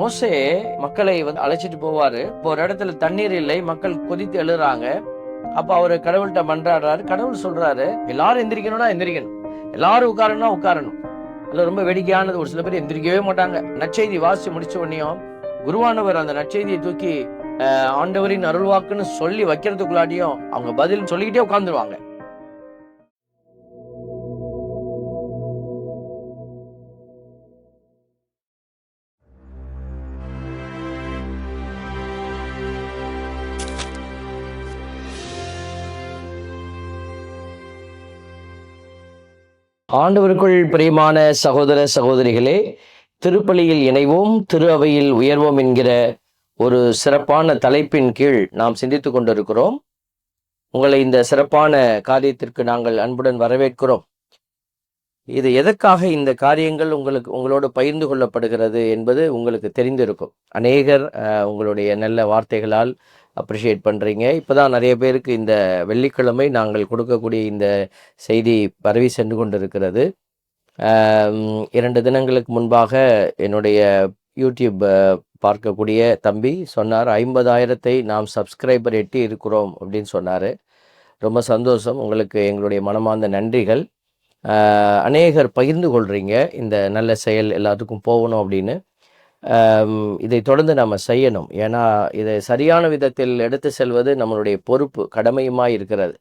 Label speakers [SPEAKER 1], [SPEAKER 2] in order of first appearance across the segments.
[SPEAKER 1] மோசே மக்களை வந்து அழைச்சிட்டு போவாரு. இப்போ ஒரு இடத்துல தண்ணீர் இல்லை. மக்கள் கொதித்து எழுறாங்க. அப்ப அவரு கடவுள்கிட்ட மன்றாடுறாரு. கடவுள் சொல்றாரு எல்லாரும் எந்திரிக்கணும்னா எந்திரிக்கணும். எல்லாரும் உட்காரணும்னா உட்காரணும். அதுல ரொம்ப வேடிக்கையானது. ஒரு சில பேர் எந்திரிக்கவே மாட்டாங்க. நற்செய்தி வாசி முடிச்ச உடனேயும் குருவானவர் அந்த நற்செய்தியை தூக்கி ஆண்டவரின் அருள்வாக்குன்னு சொல்லி வைக்கிறதுக்குள்ளாட்டியும் அவங்க பதில் சொல்லிக்கிட்டே உட்காந்துருவாங்க ஆண்டவருக்குள் பிரியமான சகோதர சகோதரிகளே திருப்பலியில் இணைவோம் திரு அவையில் உயர்வோம் என்கிற ஒரு சிறப்பான தலைப்பின் கீழ் நாம் சிந்தித்து கொண்டிருக்கிறோம். உங்களை இந்த சிறப்பான காரியத்திற்கு நாங்கள் அன்புடன் வரவேற்கிறோம். இது எதற்காக இந்த காரியங்கள் உங்களுக்கு உங்களோடு பகிர்ந்து கொள்ளப்படுகிறது என்பது உங்களுக்கு தெரிந்திருக்கும். அநேகர் அஹ், உங்களுடைய நல்ல வார்த்தைகளால் அப்ரிஷியேட் பண்ணுறீங்க இப்போ தான் நிறைய பேருக்கு இந்த வெள்ளிக்கிழமை நாங்கள் கொடுக்கக்கூடிய இந்த செய்தி பரவி சென்று கொண்டிருக்கிறது. இரண்டு தினங்களுக்கு முன்பாக என்னுடைய யூடியூப் பார்க்கக்கூடிய தம்பி சொன்னார் ஐம்பதாயிரத்தை நாம் சப்ஸ்கிரைபர் எட்டி இருக்கிறோம் அப்படின்னு சொன்னார். ரொம்ப சந்தோஷம். உங்களுக்கு எங்களுடைய மனமார்ந்த நன்றிகள். அநேகர் பகிர்ந்து கொள்கிறீங்க இந்த நல்ல செயல் எல்லாத்துக்கும் போகணும் அப்படின்னு. இதை தொடர்ந்து நம்ம செய்யணும். ஏன்னா இதை சரியான விதத்தில் எடுத்து செல்வது நம்மளுடைய பொறுப்பு கடமையுமாக இருக்கிறது.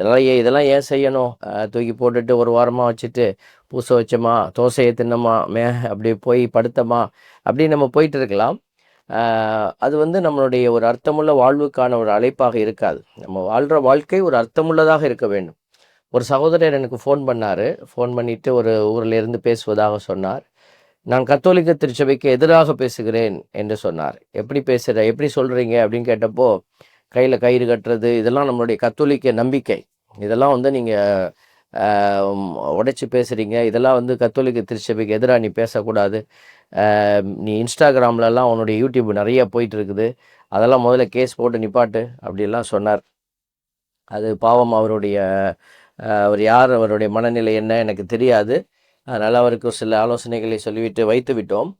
[SPEAKER 1] இதெல்லாம் ஏன் இதெல்லாம் ஏன் செய்யணும்? தூக்கி போட்டுட்டு ஒரு வாரமாக வச்சுட்டு பூச வச்சோமா தோசையை தின்னமா மே அப்படி போய் படுத்தமா அப்படி நம்ம போயிட்டு இருக்கலாம். அது வந்து நம்மளுடைய ஒரு அர்த்தமுள்ள வாழ்வுக்கான ஒரு அழைப்பாக இருக்காது. நம்ம வாழ்கிற வாழ்க்கை ஒரு அர்த்தமுள்ளதாக இருக்க வேண்டும். ஒரு சகோதரர் எனக்கு ஃபோன் பண்ணார். ஃபோன் பண்ணிவிட்டு ஒரு ஊரில் இருந்து பேசுவதாக சொன்னார். நான் கத்தோலிக்க திருச்சபைக்கு எதிராக பேசுகிறேன் என்று சொன்னார். எப்படி பேசுகிற எப்படி சொல்கிறீங்க அப்படின்னு கேட்டப்போ கையில் கயிறு கட்டுறது இதெல்லாம் நம்மளுடைய கத்தோலிக்க நம்பிக்கை. இதெல்லாம் வந்து நீங்கள் உடைச்சி பேசுகிறீங்க இதெல்லாம் வந்து கத்தோலிக்க திருச்சபைக்கு எதிராக நீ பேசக்கூடாது. நீ இன்ஸ்டாகிராம்லலாம் உன்னுடைய யூடியூப் நிறைய போயிட்டு இருக்குது அதெல்லாம் முதல்ல கேஸ் போட்டு நிப்பாட்டு அப்படிலாம் சொன்னார். அது பாவம் அவருடைய அவர் யார் அவருடைய மனநிலை என்ன எனக்கு தெரியாது. அதனால் அவருக்கு சில ஆலோசனைகளை சொல்லிவிட்டு வைத்து விட்டோம்.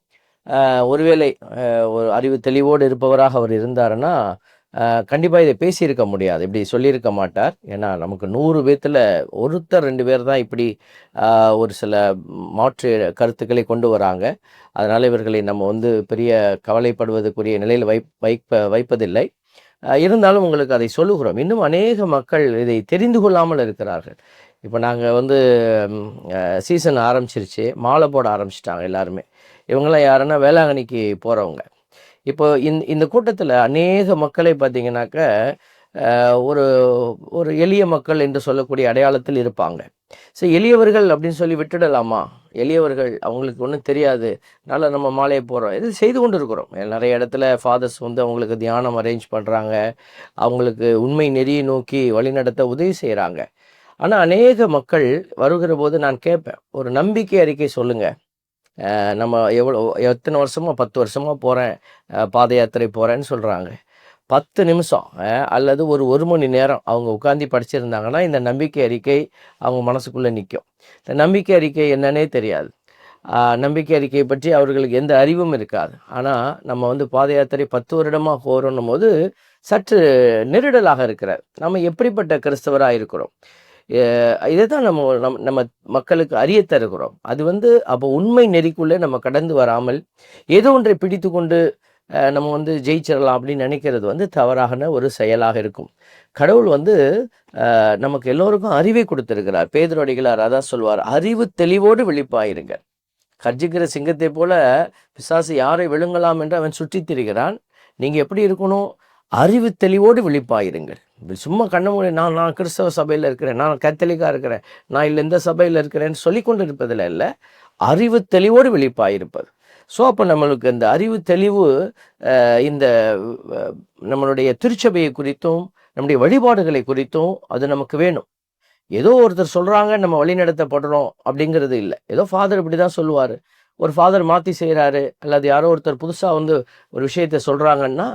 [SPEAKER 1] ஒருவேளை ஒரு அறிவு தெளிவோடு இருப்பவராக அவர் இருந்தாருன்னா கண்டிப்பாக இதை பேசியிருக்க முடியாது. இப்படி சொல்லியிருக்க மாட்டார். ஏன்னா நமக்கு நூறு பேர்த்தில் ஒருத்தர் ரெண்டு பேர் தான் இப்படி ஒரு சில மாற்று கருத்துக்களை கொண்டு வராங்க. அதனால் இவர்களை நம்ம வந்து பெரிய கவலைப்படுவதற்குரிய நிலையில் வை வைப்ப வைப்பதில்லை. இருந்தாலும் உங்களுக்கு அதை சொல்லுகிறோம். இன்னும் அநேக மக்கள் இதை தெரிந்து கொள்ளாமல் இருக்கிறார்கள். இப்போ நாங்கள் வந்து சீசன் ஆரம்பிச்சிருச்சு. மாலை போட ஆரம்பிச்சிட்டாங்க எல்லாருமே. இவங்களாம் யாருன்னா வேளாங்கண்ணிக்கு போகிறவங்க இப்போ இந்த இந்த கூட்டத்தில் அநேக மக்களை பார்த்தீங்கன்னாக்க ஒரு ஒரு எளிய மக்கள் என்று சொல்லக்கூடிய அடையாளத்தில் இருப்பாங்க. ஸோ எளியவர்கள் அப்படின்னு சொல்லி விட்டுடலாமா? எளியவர்கள் அவங்களுக்கு ஒன்றும் தெரியாது. அதனால் நம்ம மாலையை போகிறோம் இது செய்து கொண்டு இருக்கிறோம் நிறைய இடத்துல ஃபாதர்ஸ் வந்து அவங்களுக்கு தியானம் அரேஞ்ச் பண்ணுறாங்க அவங்களுக்கு உண்மை நெறியை நோக்கி வழிநடத்த உதவி செய்கிறாங்க ஆனால் அநேக மக்கள் வருகிற போது நான் கேட்பேன் ஒரு நம்பிக்கை அறிக்கை சொல்லுங்கள் நம்ம எவ்வளோ எத்தனை வருஷமாக பத்து வருஷமாக போகிறேன் பாத யாத்திரை போகிறேன்னு சொல்கிறாங்க பத்து நிமிஷம் அல்லது ஒரு ஒரு மணி நேரம் அவங்க உட்காந்து படிச்சிருந்தாங்கன்னா இந்த நம்பிக்கை அறிக்கை அவங்க மனசுக்குள்ளே நிற்கும் இந்த நம்பிக்கை அறிக்கை என்னன்னே தெரியாது. நம்பிக்கை அறிக்கையை பற்றி அவர்களுக்கு எந்த அறிவும் இருக்காது. ஆனால் நம்ம வந்து பாத யாத்திரை பத்து வருடமாக போகிறோன்னும் போது சற்று நெருடலாக இருக்கிறார். நம்ம எப்படிப்பட்ட கிறிஸ்தவராக இருக்கிறோம் இதை தான் நம்ம நம் நம்ம மக்களுக்கு அறிய தருகிறோம். அது வந்து அப்போ உண்மை நெறிக்குள்ளே நம்ம கடந்து வராமல் ஏதோ ஒன்றை பிடித்து கொண்டு நம்ம வந்து ஜெயிச்சிடலாம் அப்படின்னு நினைக்கிறது வந்து தவறான ஒரு செயலாக இருக்கும். கடவுள் வந்து நமக்கு எல்லோருக்கும் அறிவை கொடுத்திருக்கிறார். பேதரடிகளார் அதான் சொல்வார் அறிவு தெளிவோடு விழிப்பாயிருங்க. கர்ஜிக்கிற சிங்கத்தை போல பிசாசு யாரை விழுங்கலாம் என்று அவன் சுற்றித் திரிகிறான் நீங்கள் எப்படி இருக்கணும்? அறிவு தெளிவோடு விழிப்பாயிருங்கள். இப்படி சும்மா கண்ண மூடி நான் நான் கிறிஸ்தவ சபையில் இருக்கிறேன் நான் கத்தலிக்காக இருக்கிறேன் நான் இல்லை இந்த சபையில் இருக்கிறேன்னு சொல்லி கொண்டு இருப்பதில் இல்லை அறிவு தெளிவோடு விழிப்பாயிருப்பது. ஸோ அப்போ நம்மளுக்கு இந்த அறிவு தெளிவு இந்த நம்மளுடைய திருச்சபையை குறித்தும் நம்முடைய வழிபாடுகளை குறித்தும் அது நமக்கு வேணும். ஏதோ ஒருத்தர் சொல்கிறாங்க நம்ம வழி நடத்தப்படுறோம் அப்படிங்கிறது இல்லை. ஏதோ ஃபாதர் இப்படி தான் சொல்லுவார். ஒரு ஃபாதர் மாற்றி செய்கிறாரு அல்லது யாரோ ஒருத்தர் புதுசாக வந்து ஒரு விஷயத்தை சொல்கிறாங்கன்னா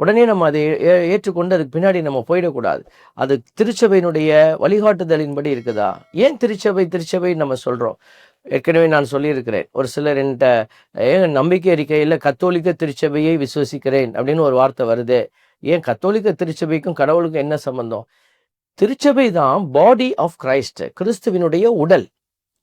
[SPEAKER 1] உடனே நம்ம அதை ஏ- ஏற்றுக்கொண்டு அதுக்கு பின்னாடி நம்ம போயிடக்கூடாது. அது திருச்சபையினுடைய வழிகாட்டுதலின்படி இருக்குதா? ஏன் திருச்சபை திருச்சபை நம்ம சொல்கிறோம் ஏற்கனவே நான் சொல்லியிருக்கிறேன். ஒரு சிலர் என்கிட்ட ஏன் நம்பிக்கை அறிக்கையில் கத்தோலிக்க திருச்சபையை விசுவசிக்கிறேன் அப்படின்னு ஒரு வார்த்தை வருது. ஏன் கத்தோலிக்க திருச்சபைக்கும் கடவுளுக்கும் என்ன சம்பந்தம்? திருச்சபை தான் பாடி ஆஃப் கிரைஸ்ட் கிறிஸ்துவினுடைய உடல்.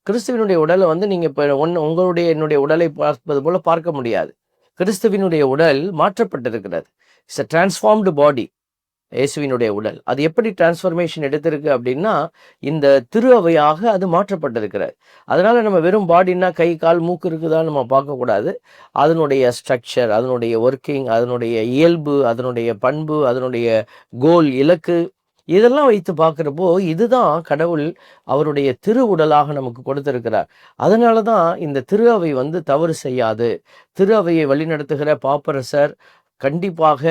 [SPEAKER 1] கிறிஸ்துவினுடைய உடலை வந்து நீங்கள் இப்போ ஒன்று உங்களுடைய என்னுடைய உடலை பார்ப்பது போல பார்க்க முடியாது. கிறிஸ்துவினுடைய உடல் மாற்றப்பட்டிருக்கிறது. இட்ஸ் அ டிரான்ஸ்ஃபார்ம்டு பாடி இயேசுவினுடைய உடல். அது எப்படி டிரான்ஸ்ஃபர்மேஷன் எடுத்திருக்கு அப்படின்னா இந்த திரு அவையாக அது மாற்றப்பட்டிருக்கிறார் அதனால நம்ம வெறும் பாடினா கை கால் மூக்கு இருக்குதான்னு நம்ம பார்க்கக்கூடாது. அதனுடைய ஸ்ட்ரக்சர் அதனுடைய ஒர்க்கிங் அதனுடைய இயல்பு அதனுடைய பண்பு அதனுடைய கோல் இலக்கு இதெல்லாம் வைத்து பார்க்குறப்போ இதுதான் கடவுள் அவருடைய திரு உடலாக நமக்கு கொடுத்திருக்கிறார். அதனால தான் இந்த திரு அவை வந்து தவறு செய்யாது. திரு அவையை வழிநடத்துகிற பாப்பரசர் கண்டிப்பாக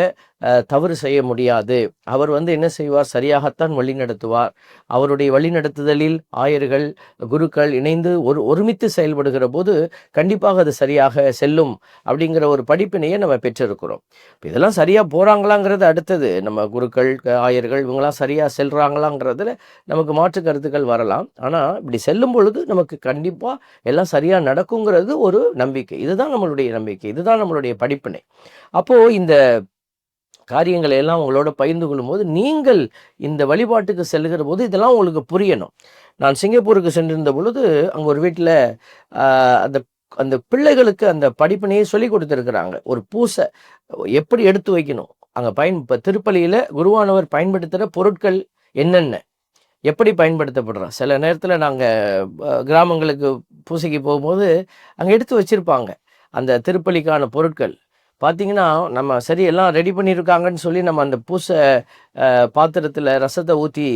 [SPEAKER 1] தவறு செய்ய முடியாது. அவர் வந்து என்ன செய்வார்? சரியாகத்தான் வழிநடத்துவார் அவருடைய வழிநடத்துதலில் ஆயர்கள் குருக்கள் இணைந்து ஒரு ஒருமித்து செயல்படுகிற போது கண்டிப்பாக அது சரியாக செல்லும் அப்படிங்கிற ஒரு படிப்பினையை நம்ம பெற்றிருக்கிறோம். இதெல்லாம் சரியாக போகிறாங்களாங்கிறது அடுத்தது. நம்ம குருக்கள் ஆயர்கள் இவங்கெல்லாம் சரியாக செல்கிறாங்களாங்கிறதுல நமக்கு மாற்று கருத்துக்கள் வரலாம். ஆனால் இப்படி செல்லும் பொழுது நமக்கு கண்டிப்பாக எல்லாம் சரியாக நடக்குங்கிறது ஒரு நம்பிக்கை. இதுதான் நம்மளுடைய நம்பிக்கை. இதுதான் நம்மளுடைய படிப்பினை. அப்போது இந்த காரியங்களை எல்லாம் உங்களோட பகிர்ந்து கொள்ளும்போது நீங்கள் இந்த வழிபாட்டுக்கு செல்கிற போது இதெல்லாம் உங்களுக்கு புரியணும். நான் சிங்கப்பூருக்கு சென்றிருந்த பொழுது அங்கே ஒரு வீட்டில் அந்த அந்த பிள்ளைகளுக்கு அந்த படிப்பினையே சொல்லி கொடுத்துருக்குறாங்க. ஒரு பூசை எப்படி எடுத்து வைக்கணும்? அங்கே பயன் இப்போ திருப்பலியில் குருவானவர் பயன்படுத்துகிற பொருட்கள் என்னென்ன? எப்படி பயன்படுத்தப்படுறோம் சில நேரத்தில் நாங்கள் கிராமங்களுக்கு பூசைக்கு போகும்போது அங்கே எடுத்து வச்சுருப்பாங்க. அந்த திருப்பலிக்கான பொருட்கள். பார்த்தீங்கன்னா நம்ம சரி எல்லாம் ரெடி பண்ணியிருக்காங்கன்னு சொல்லி நம்ம அந்த பூசை பாத்திரத்தில் ரசத்தை ஊற்றி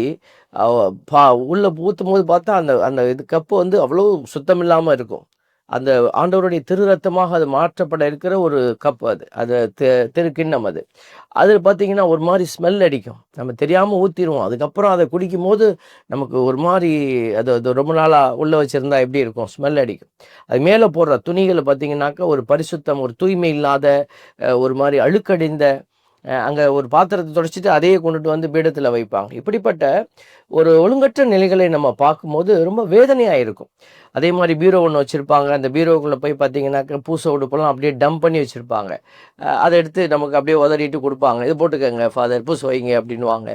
[SPEAKER 1] பா உள்ளே ஊற்றும் போது பார்த்தா அந்த அந்த இது கப்பு வந்து அவ்வளோ சுத்தம் இல்லாமல் இருக்கும். அந்த ஆண்டவருடைய திரு ரத்தமாக அது மாற்றப்பட இருக்கிற ஒரு கப் அது. அது திருக்கிண்ணம் கிண்ணம் அது. அது பார்த்தீங்கன்னா ஒரு மாதிரி ஸ்மெல் அடிக்கும். நம்ம தெரியாமல் ஊற்றிடுவோம் அதுக்கப்புறம் அதை குடிக்கும் போது நமக்கு ஒரு மாதிரி அது அது ரொம்ப நாளாக உள்ளே வச்சுருந்தா எப்படி இருக்கும்? ஸ்மெல் அடிக்கும். அது மேலே போடுற துணிகளை பார்த்தீங்கன்னாக்கா ஒரு பரிசுத்தம் ஒரு தூய்மை இல்லாத ஒரு மாதிரி அழுக்கடிந்த அங்கே ஒரு பாத்திரத்தை தொடச்சிட்டு அதையே கொண்டுட்டு வந்து பீடத்தில் வைப்பாங்க. இப்படிப்பட்ட ஒரு ஒழுங்கற்ற நிலைகளை நம்ம பார்க்கும்போது ரொம்ப வேதனையாக இருக்கும். அதே மாதிரி பீரோ ஒன்று வச்சுருப்பாங்க. அந்த பீரோக்குள்ளே போய் பார்த்தீங்கன்னாக்கா பூசை உடுப்பெல்லாம் அப்படியே டம்ப் பண்ணி வச்சுருப்பாங்க. அதை எடுத்து நமக்கு அப்படியே உதறிட்டு கொடுப்பாங்க. இது போட்டுக்கோங்க ஃபாதர் பூசை வைங்க அப்படின்வாங்க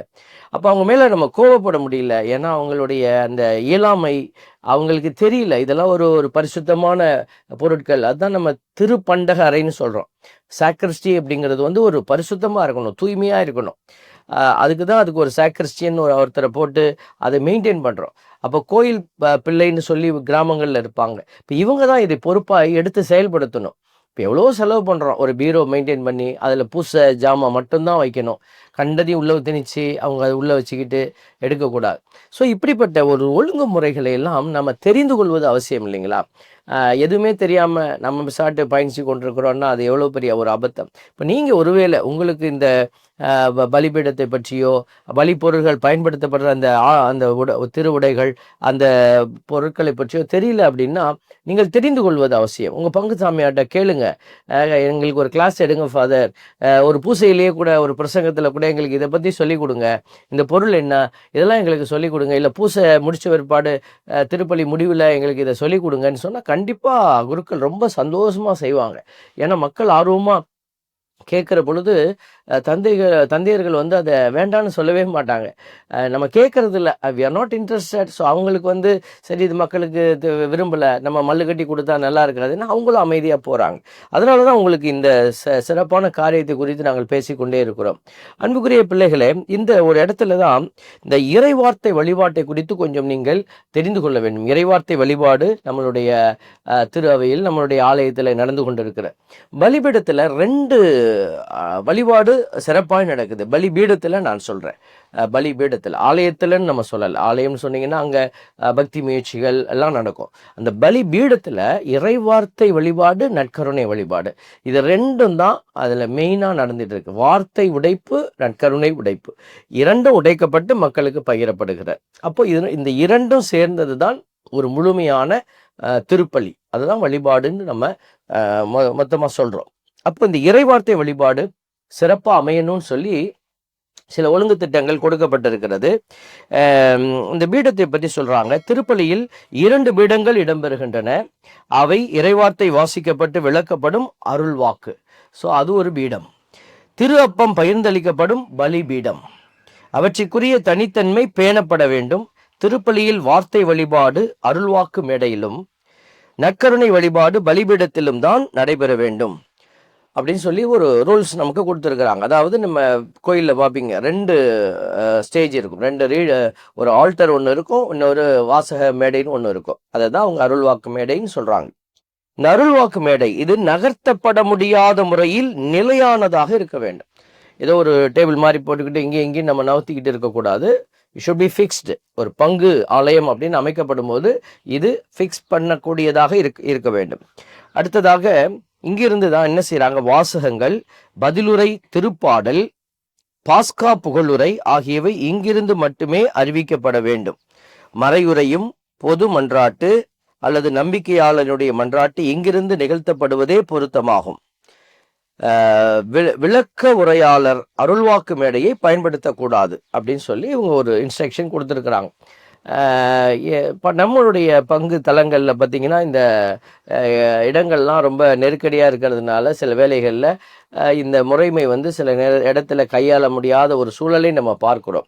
[SPEAKER 1] அப்போ அவங்க மேலே நம்ம கோவப்பட முடியல. ஏன்னா அவங்களுடைய அந்த இயலாமை அவங்களுக்கு தெரியல. இதெல்லாம் ஒரு ஒரு பரிசுத்தமான பொருட்கள். அதுதான் நம்ம திருப்பண்டக அறைன்னு சொல்கிறோம் சாக்ரிஸ்டி அப்படிங்கிறது வந்து ஒரு பரிசுத்தமாக இருக்கணும் தூய்மையாக இருக்கணும். அதுக்கு தான் அதுக்கு ஒரு சாக்ரிஸ்டியன் ஒரு ஒருத்தரை போட்டு அதை மெயின்டைன் பண்ணுறோம் அப்போ கோயில் பிள்ளைன்னு சொல்லி கிராமங்களில் இருப்பாங்க. இப்போ இவங்க தான் இதை பொறுப்பாக எடுத்து செயல்படுத்தணும். இப்போ எவ்வளோ செலவு பண்ணுறோம் ஒரு பீரோ மெயின்டைன் பண்ணி அதில் பூசை ஜாமான் மட்டும்தான் வைக்கணும். கண்டதையும் உள்ளே திணிச்சு அவங்க அதை உள்ளே வச்சுக்கிட்டு எடுக்கக்கூடாது. ஸோ இப்படிப்பட்ட ஒரு ஒழுங்குமுறைகளை எல்லாம் நம்ம தெரிந்து கொள்வது அவசியம் இல்லைங்களா? எதுவுமே தெரியாமல் நம்ம சாட்டு பயணிச்சு கொண்டிருக்கிறோம்னா அது எவ்வளோ பெரிய ஒரு அபத்தம். இப்போ நீங்கள் ஒருவேளை உங்களுக்கு இந்த பலிபீடத்தை பற்றியோ பலி பொருள்கள் பயன்படுத்தப்படுற அந்த ஆ- அந்த உட திருவுடைகள் அந்த பொருட்களை பற்றியோ தெரியல அப்படின்னா நீங்கள் தெரிந்து கொள்வது அவசியம். உங்கள் பங்கு சாமியாட்ட கேளுங்க எங்களுக்கு ஒரு கிளாஸ் எடுங்க ஃபாதர் ஒரு பூசையிலேயே கூட ஒரு பிரசங்கத்தில் கூட எங்களுக்கு இதை பற்றி சொல்லிக் கொடுங்க இந்த பொருள் என்ன? இதெல்லாம் எங்களுக்கு சொல்லிக் கொடுங்க இல்லை பூசை முடிச்ச பிற்பாடு அஹ், திருப்பலி முடிவில் எங்களுக்கு இதை சொல்லிக் கொடுங்கன்னு சொன்னால் கண்டிப்பாக குருக்கள் ரொம்ப சந்தோஷமாக செய்வாங்க. ஏன்னா மக்கள் ஆர்வமாக கேட்குற பொழுது தந்தைகள் தந்தையர்கள் வந்து அதை வேண்டான்னு சொல்லவே மாட்டாங்க. நம்ம கேட்கறது இல்லை we are not interested so அவங்களுக்கு வந்து சரி இது மக்களுக்கு விரும்பலை. நம்ம மல்லு கட்டி கொடுத்தா நல்லா இருக்காதுன்னு அவங்களும் அமைதியாக போகிறாங்க அதனால தான் உங்களுக்கு இந்த ச சிறப்பான காரியத்தை குறித்து நாங்கள் பேசிக்கொண்டே இருக்கிறோம். அன்புக்குரிய பிள்ளைகளே இந்த ஒரு இடத்துல தான் இந்த இறைவார்த்தை வழிபாட்டை குறித்து கொஞ்சம் நீங்கள் தெரிந்து கொள்ள வேண்டும். இறைவார்த்தை வழிபாடு நம்மளுடைய திரு அவையில் நம்மளுடைய ஆலயத்தில் நடந்து கொண்டிருக்கிற பலிபீடத்தில் ரெண்டு வழிபாடு சிறப்பாக நடக்குது. பலிபீடத்தில் நான் சொல்கிறேன் பலி பீடத்தில் ஆலயத்தில்னு நம்ம சொல்லலை. ஆலயம்னு சொன்னீங்கன்னா அங்கே பக்தி முயற்சிகள் எல்லாம் நடக்கும். அந்த பலி பீடத்தில் இறைவார்த்தை வழிபாடு நற்கருணை வழிபாடு. இது ரெண்டும் தான் அதில் மெயினாக நடந்துட்டு இருக்கு. வார்த்தை உடைப்பு நற்கருணை உடைப்பு. இரண்டும் உடைக்கப்பட்டு மக்களுக்கு பகிரப்படுகிற. அப்போ இது இந்த இரண்டும் சேர்ந்தது தான் ஒரு முழுமையான திருப்பலி. அதுதான் வழிபாடுன்னு நம்ம மொத்தமாக சொல்கிறோம் அப்போ இந்த இறைவார்த்தை வழிபாடு சிறப்பாக அமையணும்னு சொல்லி சில ஒழுங்கு திட்டங்கள் கொடுக்கப்பட்டிருக்கிறது இந்த பீடத்தை பற்றி சொல்றாங்க. திருப்பலியில் இரண்டு பீடங்கள் இடம்பெறுகின்றன. அவை இறைவார்த்தை வாசிக்கப்பட்டு விளக்கப்படும் அருள் வாக்கு ஸோ அது ஒரு பீடம். திரு அப்பம் பகிர்ந்தளிக்கப்படும் பலி பீடம் அவற்றிற்குரிய தனித்தன்மை பேணப்பட வேண்டும். திருப்பலியில் வார்த்தை வழிபாடு அருள்வாக்கு மேடையிலும் நற்கருணை வழிபாடு பலிபீடத்திலும் தான் நடைபெற வேண்டும். அப்படின்னு சொல்லி ஒரு ரூல்ஸ் நமக்கு கொடுத்துருக்குறாங்க. அதாவது நம்ம கோயிலில் பார்ப்பீங்க ரெண்டு ஸ்டேஜ் இருக்கும். ரெண்டு ரீ ஒரு ஆல்டர் ஒன்று இருக்கும் இன்னொரு வாசக மேடைன்னு ஒன்று இருக்கும். அதை தான் அவங்க அருள்வாக்கு மேடைன்னு சொல்கிறாங்க இந்த அருள்வாக்கு மேடை இது நகர்த்தப்பட முடியாத முறையில் நிலையானதாக இருக்க வேண்டும். ஏதோ ஒரு டேபிள் மாதிரி போட்டுக்கிட்டு இங்கேயும் இங்கேயும் நம்ம நவுத்திக்கிட்டு இருக்கக்கூடாது ஷுட் பி ஃபிக்ஸ்டு ஒரு பங்கு ஆலயம் அப்படின்னு அமைக்கப்படும் போது இது ஃபிக்ஸ் பண்ணக்கூடியதாக இருக்க இருக்க வேண்டும். அடுத்ததாக இங்கிருந்து தான் என்ன செய்கிறாங்க வாசகங்கள் பதிலுரை திருப்பாடல் பாஸ்கா புகழுரை ஆகியவை இங்கிருந்து மட்டுமே அறிவிக்கப்பட வேண்டும். மறையுரையும் பொது மன்றாட்டு அல்லது நம்பிக்கையாளனுடைய மன்றாட்டு இங்கிருந்து நிகழ்த்தப்படுவதே பொருத்தமாகும். விளக்க உரையாளர் அருள்வாக்கு மேடையை பயன்படுத்தக்கூடாது அப்படின்னு சொல்லி இவங்க ஒரு இன்ஸ்ட்ரக்ஷன் கொடுத்துருக்குறாங்க. இப்போ நம்மளுடைய பங்கு தலங்களில் பார்த்தீங்கன்னா இந்த இடங்கள்லாம் ரொம்ப நெருக்கடியாக இருக்கிறதுனால சில வேளைகளில் இந்த முறைமை வந்து சில நேர இடத்துல கையாள முடியாத ஒரு சூழலை நம்ம பார்க்குறோம்.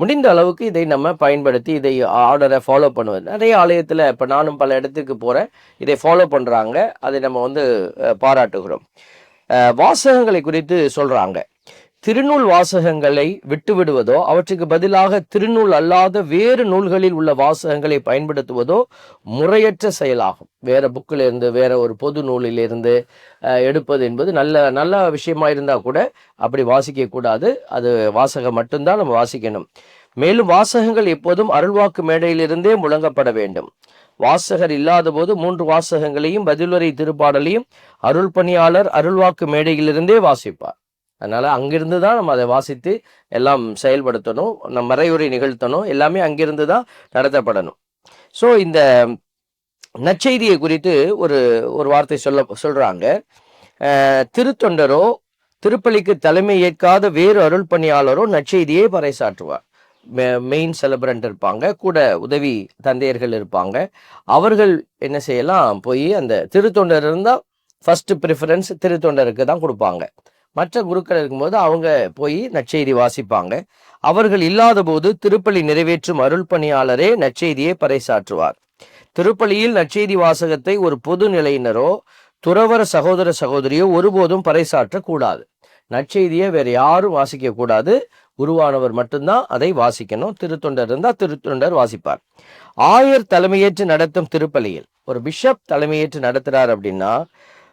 [SPEAKER 1] முடிந்த அளவுக்கு இதை நம்ம பயன்படுத்தி இதை ஆர்டரை ஃபாலோ பண்ணுவது. நிறைய ஆலயத்தில் இப்போ நானும் பல இடத்துக்கு போகிறேன் இதை ஃபாலோ பண்ணுறாங்க அதை நம்ம வந்து பாராட்டுகிறோம். வாசகங்களை குறித்து சொல்கிறாங்க திருநூல் வாசகங்களை விட்டுவிடுவதோ அவற்றுக்கு பதிலாக திருநூல் அல்லாத வேறு நூல்களில் உள்ள வாசகங்களை பயன்படுத்துவதோ முறையற்ற செயலாகும். வேற புக்கில் இருந்து வேற ஒரு பொது நூலிலிருந்து எடுப்பது என்பது நல்ல நல்ல விஷயமா இருந்தா கூட அப்படி வாசிக்க கூடாது. அது வாசகம் மட்டும்தான் நம்ம வாசிக்கணும். மேலும் வாசகங்கள் எப்போதும் அருள்வாக்கு மேடையிலிருந்தே முழங்கப்பட வேண்டும். வாசகர் இல்லாத போது மூன்று வாசகங்களையும் பதிலுரை திருப்பாடலையும் அருள் பணியாளர் அருள்வாக்கு மேடையிலிருந்தே வாசிப்பார். அதனால் அங்கிருந்து தான் நம்ம அதை வாசித்து எல்லாம் செயல்படுத்தணும் நம்ம மறையுறை நிகழ்த்தணும் எல்லாமே அங்கிருந்து தான் நடத்தப்படணும். ஸோ இந்த நற்செய்தியை குறித்து ஒரு ஒரு வார்த்தை சொல்ல சொல்கிறாங்க திருத்தொண்டரோ திருப்பலிக்கு தலைமை ஏற்காத வேறு அருள் பணியாளரோ நற்செய்தியை பறைசாற்றுவார். மெயின் செலிப்ரண்ட் இருப்பாங்க கூட உதவி தந்தையர்கள் இருப்பாங்க. அவர்கள் என்ன செய்யலாம் போய் அந்த திருத்தொண்டர் இருந்தால் ஃபர்ஸ்ட் ப்ரிஃபரன்ஸ் திருத்தொண்டருக்கு தான் கொடுப்பாங்க. மற்ற குருக்கள் இருக்கும்போது அவங்க போய் நற்செய்தி வாசிப்பாங்க. அவர்கள் இல்லாத போது திருப்பலி நிறைவேற்றும் அருள் பணியாளரே நற்செய்தியை பறைசாற்றுவார். திருப்பலியில் நற்செய்தி வாசகத்தை ஒரு பொது நிலையினரோ துறவர சகோதர சகோதரியோ ஒருபோதும் பறைசாற்ற கூடாது நற்செய்தியை வேற யாரும் வாசிக்க கூடாது உருவானவர் மட்டும்தான் அதை வாசிக்கணும். திருத்தொண்டர் இருந்தால் திருத்தொண்டர் வாசிப்பார். ஆயர் தலைமையேற்று நடத்தும் திருப்பலியில் ஒரு பிஷப் தலைமையேற்று நடத்துறார் அப்படின்னா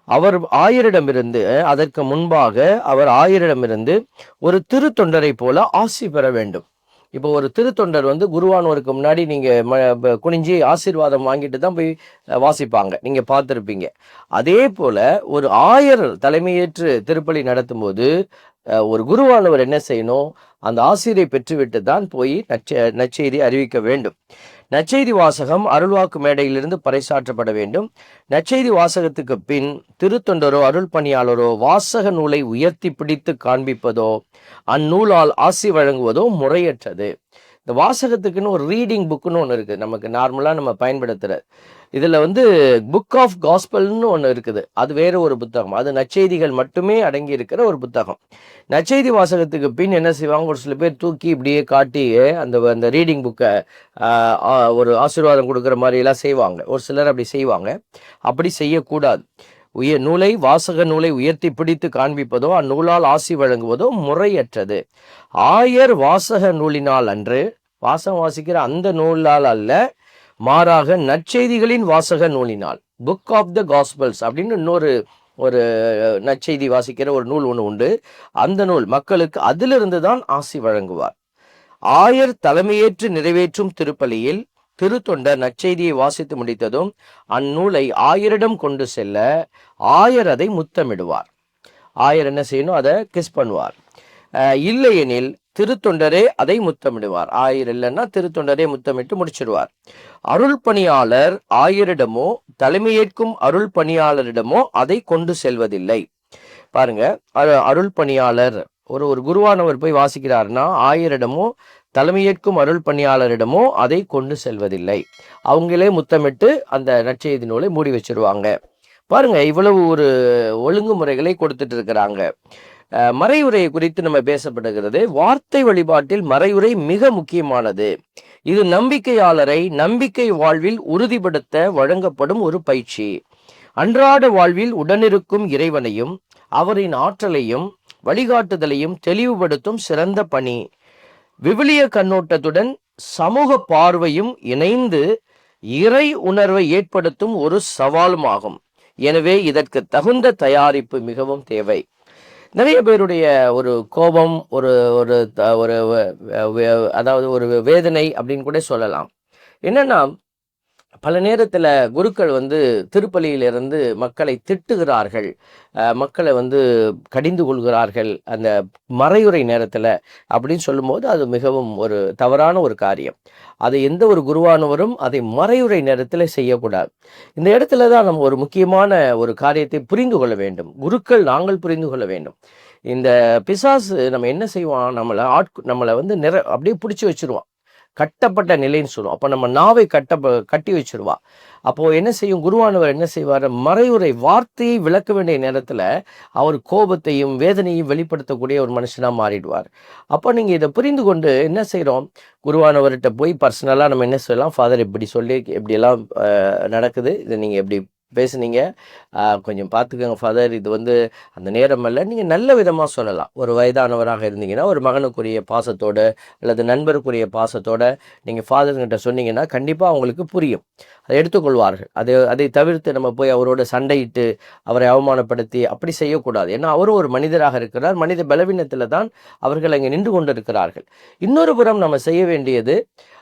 [SPEAKER 1] அவர் ஆயரிடமிருந்து அதற்கு முன்பாக அவர் ஆயரிடமிருந்து ஒரு திருத்தொண்டரை போல ஆசி பெற வேண்டும். இப்போ ஒரு திருத்தொண்டர் வந்து குருவானவருக்கு முன்னாடி நீங்க ம- குனிஞ்சு ஆசீர்வாதம் வாங்கிட்டு தான் போய் வாசிப்பாங்க. நீங்க பார்த்துருப்பீங்க. அதே போல ஒரு ஆயர் தலைமையேற்று திருப்பலி நடத்தும் போது ஒரு குருவானவர் என்ன செய்யணும்? அந்த ஆசிரியை பெற்றுவிட்டு தான் போய் நச்ச நச்செய்தி அறிவிக்க வேண்டும். நற்செய்தி வாசகம் அருள்வாக்கு மேடையிலிருந்து பறைசாற்றப்பட வேண்டும். நற்செய்தி வாசகத்துக்கு பின் திருத்தொண்டரோ அருள் பணியாளரோ வாசக நூலை உயர்த்தி பிடித்து காண்பிப்பதோ அந்நூலால் ஆசி வழங்குவதோ முறையற்றது. இந்த வாசகத்துக்குன்னு ஒரு ரீடிங் புக்குன்னு ஒன்று இருக்குது. நமக்கு நார்மலாக நம்ம பயன்படுத்துகிற இதில் வந்து புக் ஆஃப் காஸ்பல்னு ஒன்று இருக்குது. அது வேறு ஒரு புத்தகம். அது நச்செய்திகள் மட்டுமே அடங்கி இருக்கிற ஒரு புத்தகம். நச்செய்தி வாசகத்துக்கு பின் என்ன செய்வாங்க? ஒரு சில பேர் தூக்கி இப்படியே காட்டி அந்த அந்த ரீடிங் புக்கை ஒரு ஆசீர்வாதம் கொடுக்குற மாதிரியெல்லாம் செய்வாங்க. ஒரு சிலர் அப்படி செய்வாங்க. அப்படி செய்யக்கூடாது. உயர் நூலை வாசக நூலை உயர்த்தி பிடித்து காண்பிப்பதோ அந்நூலால் ஆசி வழங்குவதோ முறையற்றது. ஆயர் வாசக நூலினால் அன்று வாசகம் வாசிக்கிற அந்த நூலால் அல்ல மாறாக நற்செய்திகளின் வாசக நூலினால். புக் ஆஃப் த காஸ்பல்ஸ் அப்படின்னு இன்னொரு ஒரு நற்செய்தி வாசிக்கிற ஒரு நூல் ஒன்று உண்டு. அந்த நூல் மக்களுக்கு அதிலிருந்து தான் ஆசி வழங்குவார். ஆயர் தலைமையேற்று நிறைவேற்றும் திருப்பலியில் திருத்தொண்டர் நற்செய்தியை வாசித்து முடித்ததும் அந்நூலை ஆயரிடம் கொண்டு செல்ல ஆயர் அதை முத்தமிடுவார். ஆயர் என்ன செய்யணும்? அதை கிஸ் பண்ணுவார். இல்லையெனில் திருத்தொண்டரே அதை முத்தமிடுவார். ஆயர் இல்லைன்னா திருத்தொண்டரே முத்தமிட்டு முடிச்சிடுவார். அருள் பணியாளர் ஆயரிடமோ தலைமையேற்கும் அருள் பணியாளரிடமோ அதை கொண்டு செல்வதில்லை. பாருங்க அரு- அருள் பணியாளர் ஒரு ஒரு குருவானவர் போய் வாசிக்கிறாருன்னா ஆயரிடமோ தலைமையேற்கும் அருள் பணியாளரிடமோ அதை கொண்டு செல்வதில்லை. அவங்களே முத்தமிட்டு அந்த நற்செய்தி நூலை மூடி வச்சிருவாங்க. பாருங்க இவ்வளவு ஒரு ஒழுங்குமுறைகளை கொடுத்துட்டு இருக்கிறாங்க. அஹ், மறையுரை குறித்து நம்ம பேசப்படுகிறது வார்த்தை வழிபாட்டில் மறையுரை மிக முக்கியமானது. இது நம்பிக்கையாளரை நம்பிக்கை வாழ்வில் உறுதிப்படுத்த வழங்கப்படும் ஒரு பயிற்சி. அன்றாட வாழ்வில் உடனிருக்கும் இறைவனையும் அவரின் ஆற்றலையும் வழிகாட்டுதலையும் தெளிவுபடுத்தும் சிறந்த பணி. விவிலிய கண்ணோட்டத்துடன் சமூக பார்வையும் இணைந்து இறை உணர்வை ஏற்படுத்தும் ஒரு சவாலும் ஆகும் எனவே இதற்கு தகுந்த தயாரிப்பு மிகவும் தேவை. நிறைய பேருடைய ஒரு கோபம் ஒரு ஒரு ஒரு அதாவது ஒரு வேதனை அப்படின்னு கூட சொல்லலாம். என்னன்னா பல நேரத்தில் குருக்கள் வந்து திருப்பலியிலிருந்து மக்களை திட்டுகிறார்கள். மக்களை வந்து கடிந்து கொள்கிறார்கள் அந்த மறையுறை நேரத்தில் அப்படின்னு சொல்லும்போது அது மிகவும் ஒரு தவறான ஒரு காரியம். அதை எந்த ஒரு குருவானவரும் அதை மறையுறை நேரத்தில் செய்யக்கூடாது. இந்த இடத்துல தான் நம்ம ஒரு முக்கியமான ஒரு காரியத்தை புரிந்து கொள்ள வேண்டும். குருக்கள் நாங்கள் புரிந்து கொள்ள வேண்டும். இந்த பிசாசு நம்ம என்ன செய்வான்? நம்மளை ஆட்கு நம்மளை வந்து நிற அப்படியே பிடிச்சி வச்சுருவான். கட்டப்பட்ட நிலைன்னு சொல்லுவோம் அப்போ நம்ம நாவை கட்ட கட்டி வச்சிருவா. அப்போது என்ன செய்யும்? குருவானவர் என்ன செய்வார்? மறையுறை வார்த்தையை விளக்க வேண்டிய நேரத்தில் அவர் கோபத்தையும் வேதனையும் வெளிப்படுத்தக்கூடிய ஒரு மனுஷனாக மாறிடுவார். அப்போ நீங்கள் இதை புரிந்து கொண்டு என்ன செய்கிறோம் குருவானவர்கிட்ட போய் பர்சனலாக நம்ம என்ன செய்யலாம்? ஃபாதர் இப்படி சொல்லி இப்படியெல்லாம் நடக்குது. இதை நீங்கள் எப்படி பேசுனீங்க. கொஞ்சம் பார்த்துக்கோங்க ஃபாதர் இது வந்து அந்த நேரம் அல்ல நீங்கள் நல்ல விதமாக சொல்லலாம். ஒரு வயதானவராக இருந்தீங்கன்னா ஒரு மகனுக்குரிய பாசத்தோட அல்லது நண்பருக்குரிய பாசத்தோட நீங்கள் ஃபாதர்கிட்ட சொன்னீங்கன்னா கண்டிப்பாக அவங்களுக்கு புரியும். அதை எடுத்துக்கொள்வார்கள். அதை அதை தவிர்த்து நம்ம போய் அவரோட சண்டையிட்டு அவரை அவமானப்படுத்தி அப்படி செய்யக்கூடாது. ஏன்னா அவரும் ஒரு மனிதராக இருக்கிறார். மனித பலவீனத்தில் தான் அவர்கள் அங்கே நின்று கொண்டிருக்கிறார்கள். இன்னொரு புறம் நம்ம செய்ய வேண்டியது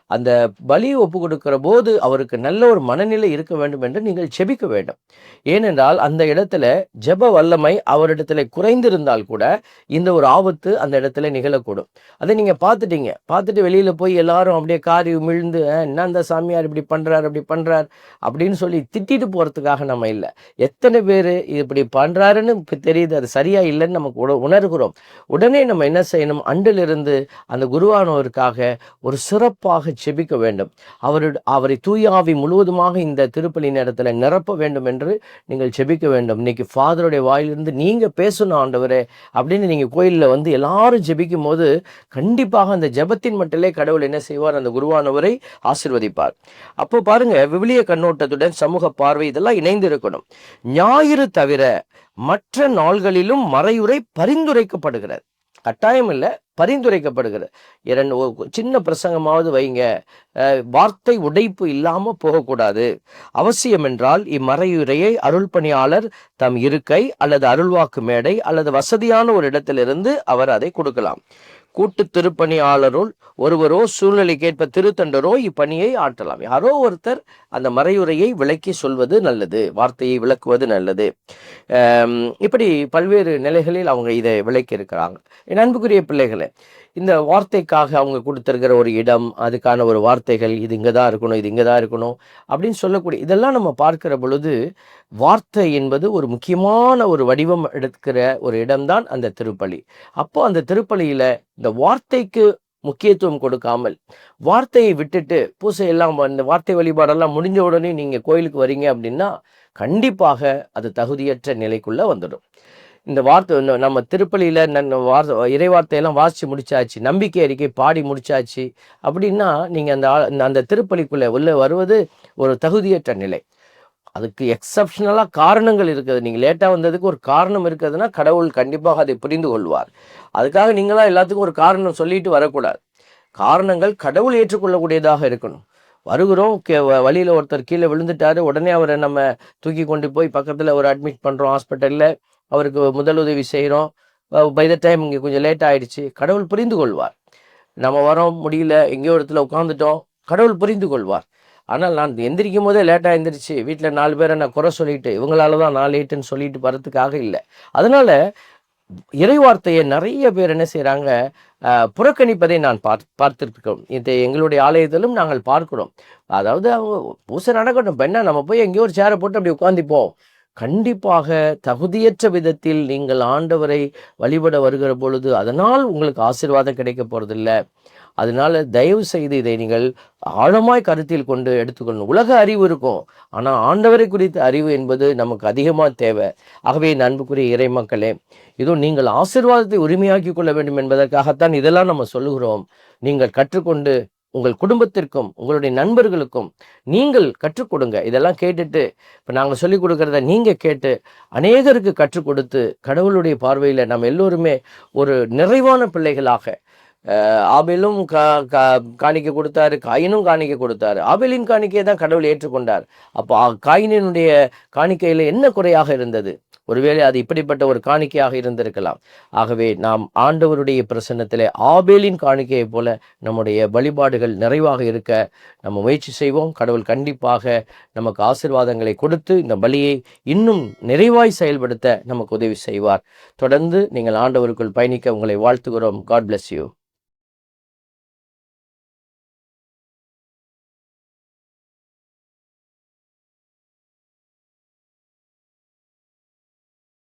[SPEAKER 1] அந்த பலியை ஒப்பு கொடுக்கிற போது அவருக்கு நல்ல ஒரு மனநிலை இருக்க வேண்டும் என்று நீங்கள் செபிக்க வேண்டும். ஏனென்றால் அந்த இடத்துல ஜெப வல்லமை அவரிடத்துல குறைந்திருந்தால் கூட இந்த ஒரு ஆபத்து அந்த இடத்துல நிகழக்கூடும். அதை நீங்க பார்த்துட்டீங்க. பார்த்துட்டு வெளியில போய் எல்லாரும் அப்படியே காரி உமிழ்ந்து என்ன அந்த சாமியார் இப்படி பண்றார் அப்படி பண்றார் அப்படின்னு சொல்லி திட்டிட்டு போறதுக்காக நம்ம இல்லை. எத்தனை பேர் இப்படி பண்றாருன்னு தெரியுது அது சரியா இல்லைன்னு நமக்கு உணர்கிறோம். உடனே நம்ம என்ன செய்யணும்? அண்டிலிருந்து அந்த குருவானவருக்காக ஒரு சிறப்பாக செபிக்க வேண்டும். அவரு அவரை தூயாவி முழுவதுமாக இந்த திருப்பலி நேரத்தில் நிரப்ப வேண்டும் என்று நீங்கள் செபிக்க வேண்டும். இன்னைக்கு ஃபாதருடைய வாயிலிருந்து நீங்கள் பேசணும் ஆண்டவரே அப்படின்னு நீங்கள் கோயிலில் வந்து எல்லாரும் ஜெபிக்கும் போது கண்டிப்பாக அந்த ஜெபத்தின் மட்டிலே கடவுள் என்ன செய்வார்? அந்த குருவானவரை ஆசிர்வதிப்பார். அப்போ பாருங்க விவிலிய கண்ணோட்டத்துடன் சமூக பார்வை இதெல்லாம் இணைந்து இருக்கணும் ஞாயிறு தவிர மற்ற நாள்களிலும் மறையுறை பரிந்துரைக்கப்படுகிறது. கட்டாயம் இல்லை பரிந்துரைக்கப்படுகிறது. இரண்டு சின்ன பிரசங்கமாவது வைங்க. வார்த்தை உடைப்பு இல்லாம போகக்கூடாது. அவசியம் என்றால் இம்மறையுரையை அருள் பணியாளர் தம் இருக்கை அல்லது அருள்வாக்கு மேடை அல்லது வசதியான ஒரு இடத்திலிருந்து அவர் அதை கொடுக்கலாம். கூட்டு திருப்பணியாளருள் ஒருவரோ சூழ்நிலைக்கேற்ப திருத்தண்டரோ இப்பணியை ஆற்றலாம். யாரோ ஒருத்தர் அந்த மறையுரையை விளக்கி சொல்வது நல்லது வார்த்தையை விளக்குவது நல்லது. இப்படி பல்வேறு நிலைகளில் அவங்க இதை விளக்கி இருக்கிறாங்க என் அன்புக்குரிய பிள்ளைகளே இந்த வார்த்தைக்காக அவங்க கொடுத்துருக்கிற ஒரு இடம் அதுக்கான ஒரு வார்த்தைகள் இது இங்கே தான் இருக்கணும் இது இங்கே தான் இருக்கணும் அப்படின்னு சொல்லக்கூடிய இதெல்லாம் நம்ம பார்க்கிற பொழுது வார்த்தை என்பது ஒரு முக்கியமான ஒரு வடிவம் எடுக்கிற ஒரு இடம்தான் அந்த திருப்பலி. அப்போ அந்த திருப்பலியில் இந்த வார்த்தைக்கு முக்கியத்துவம் கொடுக்காமல் வார்த்தையை விட்டுட்டு பூசை எல்லாம் இந்த வார்த்தை வழிபாடெல்லாம் முடிஞ்ச உடனே நீங்க கோயிலுக்கு வரீங்க அப்படின்னா கண்டிப்பாக அது தகுதியற்ற நிலைக்குள்ள வந்துடும். இந்த வார்த்தை இந்த நம்ம திருப்பலியில் வார்த்தை இறை வார்த்தையெல்லாம் வாசித்து முடிச்சாச்சு நம்பிக்கை அறிக்கை பாடி முடிச்சாச்சு அப்படின்னா நீங்கள் அந்த அந்த திருப்பலிக்குள்ளே உள்ளே வருவது ஒரு தகுதியற்ற நிலை. அதுக்கு எக்ஸப்ஷனலாக காரணங்கள் இருக்குது. நீங்கள் லேட்டாக வந்ததுக்கு ஒரு காரணம் இருக்குதுன்னா கடவுள் கண்டிப்பாக அதை புரிந்து கொள்வார். அதுக்காக நீங்களாக எல்லாத்துக்கும் ஒரு காரணம் சொல்லிட்டு வரக்கூடாது. காரணங்கள் கடவுள் ஏற்றுக்கொள்ளக்கூடியதாக இருக்கணும். வருகிறோம் கே வழியில் ஒருத்தர் கீழே விழுந்துட்டாரு உடனே அவரை நம்ம தூக்கி கொண்டு போய் பக்கத்தில் ஒரு அட்மிட் பண்ணுறோம் ஹாஸ்பிட்டலில் அவருக்கு முதலுதவி செய்கிறோம் பை த டைம் இங்கே கொஞ்சம் லேட் ஆகிடுச்சு கடவுள் புரிந்து கொள்வார். நம்ம வரோம் முடியல எங்கேயோ ஒரு இடத்துல உட்காந்துட்டோம் கடவுள் புரிந்து கொள்வார். ஆனால் நான் எந்திரிக்கும் போதே லேட்டாக எந்திரிச்சு வீட்டில் நாலு பேரை நான் குறை சொல்லிட்டு இவங்களால தான் நான் லேட்டுன்னு சொல்லிட்டு வரத்துக்காக இல்லை. அதனால் இறைவார்த்தையை நிறைய பேர் என்ன செய்கிறாங்க புறக்கணிப்பதை நான் பார் பார்த்துருக்கோம் இது எங்களுடைய ஆலயத்திலும் நாங்கள் பார்க்கிறோம். அதாவது அவங்க பூசை நடக்கட்டும். இப்போ என்ன நம்ம போய் எங்கேயோ ஒரு சேரை போட்டு அப்படி உட்காந்துப்போம் கண்டிப்பாக தகுதியற்ற விதத்தில் நீங்கள் ஆண்டவரை வழிபட வருகிற பொழுது அதனால் உங்களுக்கு ஆசீர்வாதம் கிடைக்க போகிறதில்ல அதனால தயவு செய்து இதை நீங்கள் ஆழமாய் கருத்தில் கொண்டு எடுத்துக்கொள்ளணும் உலக அறிவு இருக்கும். ஆனால் ஆண்டவரை குறித்த அறிவு என்பது நமக்கு அதிகமாக தேவை. ஆகவே நண்புக்குரிய இறை மக்களே இதோ நீங்கள் ஆசிர்வாதத்தை உரிமையாக்கி கொள்ள வேண்டும் என்பதற்காகத்தான் இதெல்லாம் நம்ம சொல்லுகிறோம். நீங்கள் கற்றுக்கொண்டு உங்கள் குடும்பத்திற்கும் உங்களுடைய நண்பர்களுக்கும் நீங்கள் கற்றுக் கொடுங்க. இதெல்லாம் கேட்டுட்டு இப்போ நாங்கள் சொல்லிக் கொடுக்குறத நீங்கள் கேட்டு அநேகருக்கு கற்றுக் கொடுத்து கடவுளுடைய பார்வையில் நம்ம எல்லோருமே ஒரு நிறைவான பிள்ளைகளாக ஆபேலும் கா கா கொடுத்தாரு காயினும் காணிக்க கொடுத்தாரு. ஆபேலின் காணிக்கையை தான் கடவுள் ஏற்றுக்கொண்டார். அப்போ காயினினுடைய காணிக்கையில் என்ன குறையாக இருந்தது? ஒருவேளை அது இப்படிப்பட்ட ஒரு காணிக்கையாக இருந்திருக்கலாம். ஆகவே நாம் ஆண்டவருடைய பிரசன்னத்திலே ஆபேலின் காணிக்கையைப் போல நம்முடைய வழிபாடுகள் நிறைவாக இருக்க நம்ம முயற்சி செய்வோம். கடவுள் கண்டிப்பாக நமக்கு ஆசீர்வாதங்களை கொடுத்து இந்த பலியை இன்னும் நிறைவாய் செயல்படுத்த நமக்கு உதவி செய்வார். தொடர்ந்து நீங்கள் ஆண்டவருக்குள் பயணிக்க உங்களை வாழ்த்துகிறோம். God bless you